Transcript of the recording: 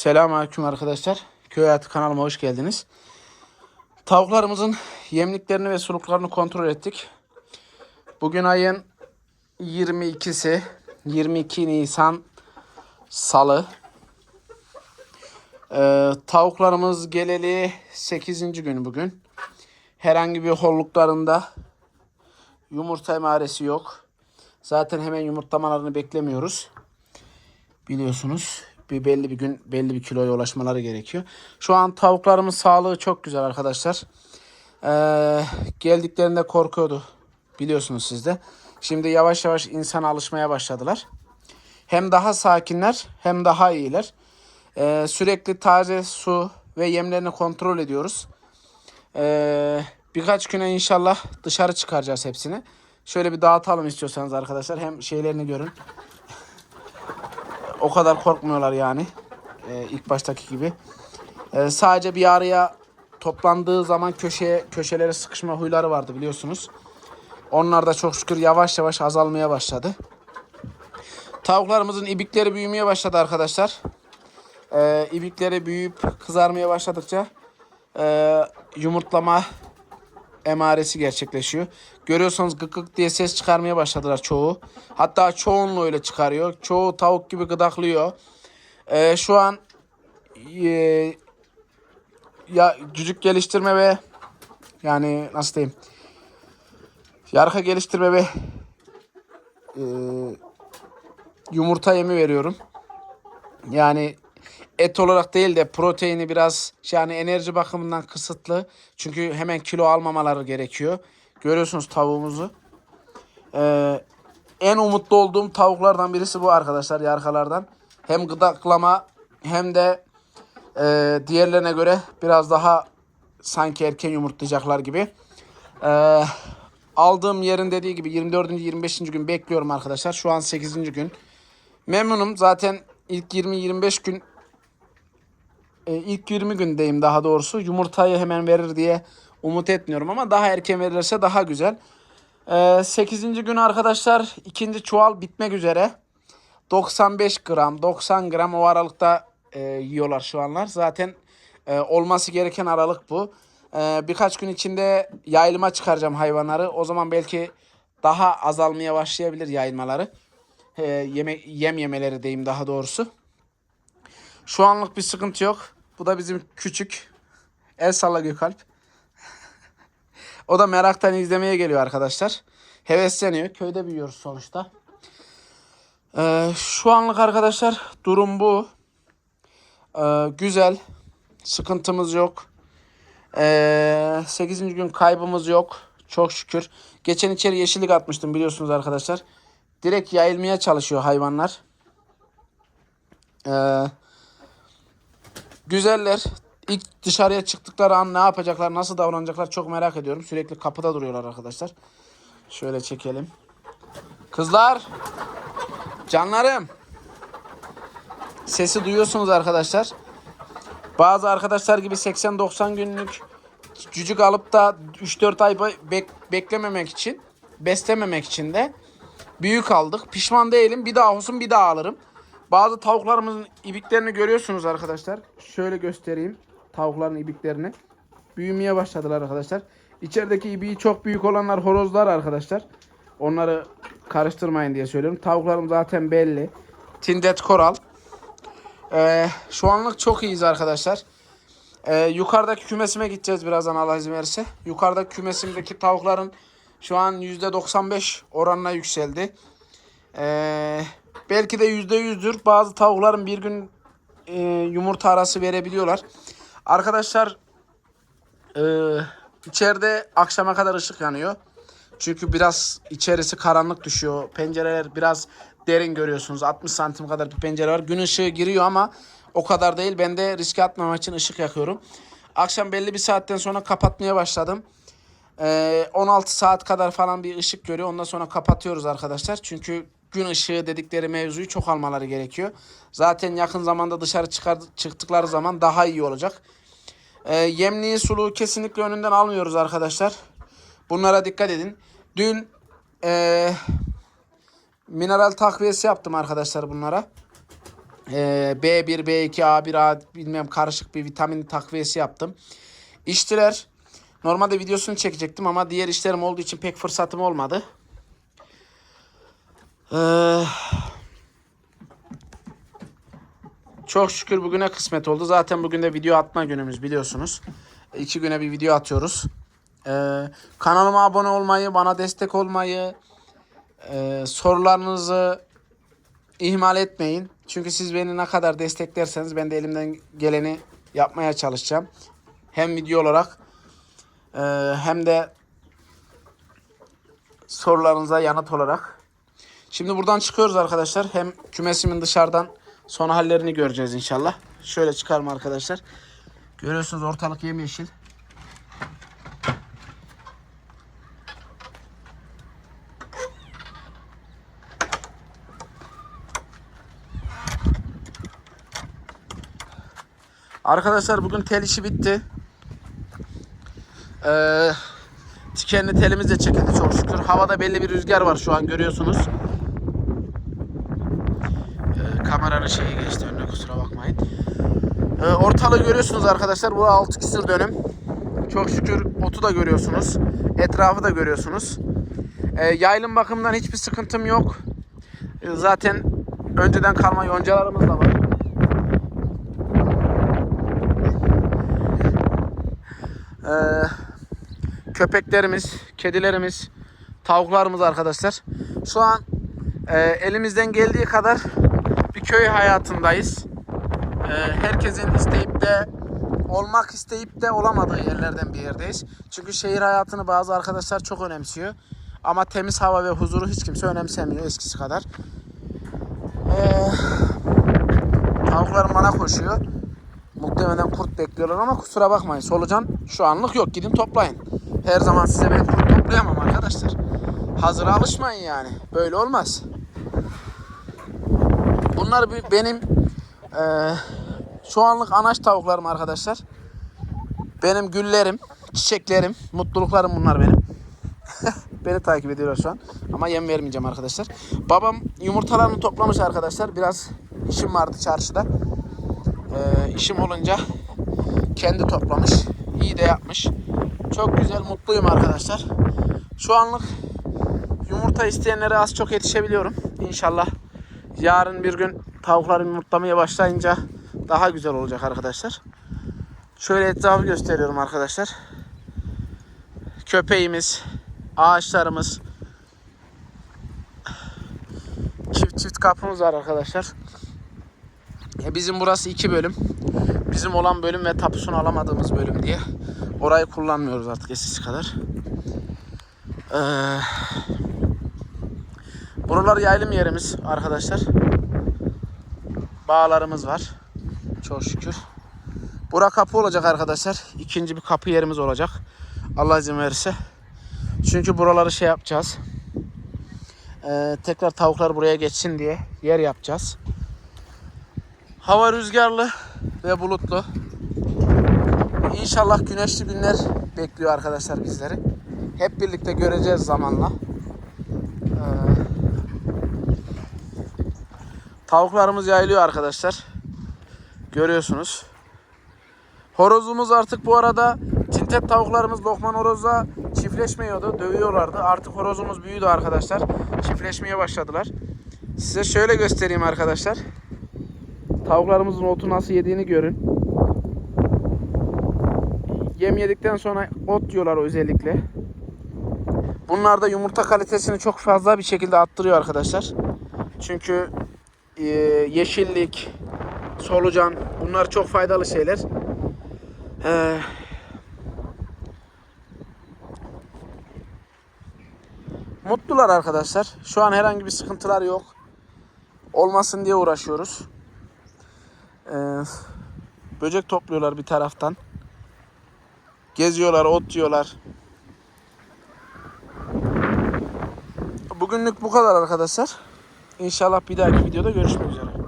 Selamünaleyküm arkadaşlar. Köy Hayatı kanalıma hoş geldiniz. Tavuklarımızın yemliklerini ve suluklarını kontrol ettik. Bugün ayın 22'si 22 Nisan Salı. Ee, tavuklarımız geleli 8. gün bugün. Herhangi bir holluklarında yumurta emaresi yok. Zaten hemen yumurtlamalarını beklemiyoruz biliyorsunuz. Bir belli bir gün belli bir kiloya ulaşmaları gerekiyor. Şu an tavuklarımın sağlığı çok güzel arkadaşlar. Ee, geldiklerinde korkuyordu. Biliyorsunuz siz de. Şimdi yavaş yavaş insana alışmaya başladılar. Hem daha sakinler hem daha iyiler. Ee, sürekli taze su ve yemlerini kontrol ediyoruz. Ee, birkaç güne inşallah dışarı çıkaracağız hepsini. Şöyle bir dağıtalım istiyorsanız arkadaşlar. Hem şeylerini görün. O kadar korkmuyorlar yani. Ee, ilk baştaki gibi. Ee, sadece bir araya toplandığı zaman köşeye köşelere sıkışma huyları vardı biliyorsunuz. Onlar da çok şükür yavaş yavaş azalmaya başladı. Tavuklarımızın ibikleri büyümeye başladı arkadaşlar. Ee, ibikleri büyüyüp kızarmaya başladıkça e, yumurtlama emaresi gerçekleşiyor. Görüyorsunuz gık gık diye ses çıkarmaya başladılar çoğu. Hatta çoğunluğu öyle çıkarıyor. Çoğu tavuk gibi gıdaklıyor. Ee, şu an e, ya cücük geliştirme ve yani nasıl diyeyim yarka geliştirme ve e, yumurta yemi veriyorum. Yani et olarak değil de proteini biraz yani enerji bakımından kısıtlı. Çünkü hemen kilo almamaları gerekiyor. Görüyorsunuz tavuğumuzu. Ee, en umutlu olduğum tavuklardan birisi bu arkadaşlar yarkalardan. Hem gıdaklama hem de e, diğerlerine göre biraz daha sanki erken yumurtlayacaklar gibi. Ee, aldığım yerin dediği gibi 24. 25. gün bekliyorum arkadaşlar. Şu an 8. gün. Memnunum. Zaten ilk 20-25 gün e, ilk 20 gündeyim daha doğrusu. Yumurtayı hemen verir diye umut etmiyorum ama daha erken verirse daha güzel. E, 8. gün arkadaşlar ikinci çuval bitmek üzere. 95 gram, 90 gram o aralıkta e, yiyorlar şu anlar. Zaten e, olması gereken aralık bu. E, birkaç gün içinde yayılıma çıkaracağım hayvanları. O zaman belki daha azalmaya başlayabilir yayılmaları. E, yeme, yem yemeleri diyeyim daha doğrusu. Şu anlık bir sıkıntı yok. Bu da bizim küçük. El salla Gökalp. O da meraktan izlemeye geliyor arkadaşlar. Hevesleniyor. Köyde büyüyoruz sonuçta. Ee, şu anlık arkadaşlar durum bu. Ee, güzel. Sıkıntımız yok. Ee, 8. gün kaybımız yok. Çok şükür. Geçen içeri yeşillik atmıştım biliyorsunuz arkadaşlar. Direkt yayılmaya çalışıyor hayvanlar. Ee, güzeller. İlk dışarıya çıktıkları an ne yapacaklar, nasıl davranacaklar çok merak ediyorum. Sürekli kapıda duruyorlar arkadaşlar. Şöyle çekelim. Kızlar. Canlarım. Sesi duyuyorsunuz arkadaşlar. Bazı arkadaşlar gibi 80-90 günlük cücük alıp da 3-4 ay bek- beklememek için, beslememek için de büyük aldık. Pişman değilim. Bir daha olsun bir daha alırım. Bazı tavuklarımızın ibiklerini görüyorsunuz arkadaşlar. Şöyle göstereyim tavukların ibiklerini. Büyümeye başladılar arkadaşlar. İçerideki ibiği çok büyük olanlar horozlar arkadaşlar. Onları karıştırmayın diye söylüyorum. Tavuklarım zaten belli. Tindet koral. Ee, şu anlık çok iyiyiz arkadaşlar. Ee, yukarıdaki kümesime gideceğiz birazdan Allah izin verirse. Yukarıdaki kümesimdeki tavukların şu an %95 oranına yükseldi. Ee, belki de %100'dür. Bazı tavukların bir gün e, yumurta arası verebiliyorlar. Arkadaşlar e, içeride akşama kadar ışık yanıyor. Çünkü biraz içerisi karanlık düşüyor. Pencereler biraz derin görüyorsunuz. 60 santim kadar bir pencere var. Gün ışığı giriyor ama o kadar değil. Ben de riske atmamak için ışık yakıyorum. Akşam belli bir saatten sonra kapatmaya başladım. Ee, 16 saat kadar falan bir ışık görüyor. Ondan sonra kapatıyoruz arkadaşlar. Çünkü gün ışığı dedikleri mevzuyu çok almaları gerekiyor. Zaten yakın zamanda dışarı çıkar, çıktıkları zaman daha iyi olacak. Ee, yemliği suluğu kesinlikle önünden almıyoruz arkadaşlar. Bunlara dikkat edin. Dün e, mineral takviyesi yaptım arkadaşlar bunlara. Ee, B1, B2, A1, A bilmem karışık bir vitamin takviyesi yaptım. İşçiler normalde videosunu çekecektim ama diğer işlerim olduğu için pek fırsatım olmadı. Ee, çok şükür bugüne kısmet oldu. Zaten bugün de video atma günümüz biliyorsunuz. İki güne bir video atıyoruz. Ee, kanalıma abone olmayı, bana destek olmayı, e, sorularınızı ihmal etmeyin. Çünkü siz beni ne kadar desteklerseniz ben de elimden geleni yapmaya çalışacağım. Hem video olarak e, hem de sorularınıza yanıt olarak. Şimdi buradan çıkıyoruz arkadaşlar. Hem kümesimin dışarıdan son hallerini göreceğiz inşallah. Şöyle çıkarım arkadaşlar. Görüyorsunuz ortalık yemyeşil. Arkadaşlar bugün tel işi bitti. Ee, tikenli telimiz de çekildi çok şükür. Havada belli bir rüzgar var şu an görüyorsunuz. Ee, kameranın şeyi geçti önüne kusura bakmayın. Ee, ortalığı görüyorsunuz arkadaşlar. Bu 6 küsür dönüm. Çok şükür otu da görüyorsunuz. Etrafı da görüyorsunuz. Ee, yaylım bakımından hiçbir sıkıntım yok. Ee, zaten önceden kalma yoncalarımız da var. Ee, köpeklerimiz, kedilerimiz, tavuklarımız arkadaşlar. Şu an e, elimizden geldiği kadar bir köy hayatındayız. E, herkesin isteyip de olmak isteyip de olamadığı yerlerden bir yerdeyiz. Çünkü şehir hayatını bazı arkadaşlar çok önemsiyor. Ama temiz hava ve huzuru hiç kimse önemsemiyor eskisi kadar. Ee, tavuklarım bana koşuyor. Muhtemelen kurt bekliyorlar ama kusura bakmayın. Solucan şu anlık yok. Gidin toplayın. Her zaman size ben kurt toplayamam arkadaşlar. Hazır alışmayın yani. Böyle olmaz. Bunlar benim eee, şu anlık anaç tavuklarım arkadaşlar. Benim güllerim, çiçeklerim, mutluluklarım bunlar benim. Beni takip ediyorlar şu an. Ama yem vermeyeceğim arkadaşlar. Babam yumurtalarını toplamış arkadaşlar. Biraz işim vardı çarşıda. Ee, işim olunca kendi toplamış. İyi de yapmış. Çok güzel, mutluyum arkadaşlar. Şu anlık yumurta isteyenlere az çok yetişebiliyorum. İnşallah yarın bir gün tavuklarım yumurtlamaya başlayınca daha güzel olacak arkadaşlar. Şöyle etrafı gösteriyorum arkadaşlar. Köpeğimiz, ağaçlarımız, çift çift kapımız var arkadaşlar. E, Bizim burası iki bölüm. Bizim olan bölüm ve tapusunu alamadığımız bölüm diye. Orayı kullanmıyoruz artık eskisi kadar. Ee, buralar yaylım yerimiz arkadaşlar. Bağlarımız var. Çok şükür. Bura kapı olacak arkadaşlar. İkinci bir kapı yerimiz olacak. Allah izin verirse. Çünkü buraları şey yapacağız. Ee, tekrar tavuklar buraya geçsin diye yer yapacağız. Hava rüzgarlı ve bulutlu. İnşallah güneşli günler bekliyor arkadaşlar bizleri. Hep birlikte göreceğiz zamanla. Ee, tavuklarımız yayılıyor arkadaşlar. Görüyorsunuz. Horozumuz artık bu arada tintet tavuklarımız Lokman horozla çiftleşmiyordu. Dövüyorlardı. Artık horozumuz büyüdü arkadaşlar. Çiftleşmeye başladılar. Size şöyle göstereyim arkadaşlar. Tavuklarımızın otu nasıl yediğini görün. Yem yedikten sonra ot yiyorlar özellikle. Bunlar da yumurta kalitesini çok fazla bir şekilde arttırıyor arkadaşlar. Çünkü e, yeşillik, solucan bunlar çok faydalı şeyler. Ee, mutlular arkadaşlar. Şu an herhangi bir sıkıntılar yok. Olmasın diye uğraşıyoruz. Ee, böcek topluyorlar bir taraftan. Geziyorlar, ot yiyorlar. Bugünlük bu kadar arkadaşlar. İnşallah bir dahaki videoda görüşmek üzere.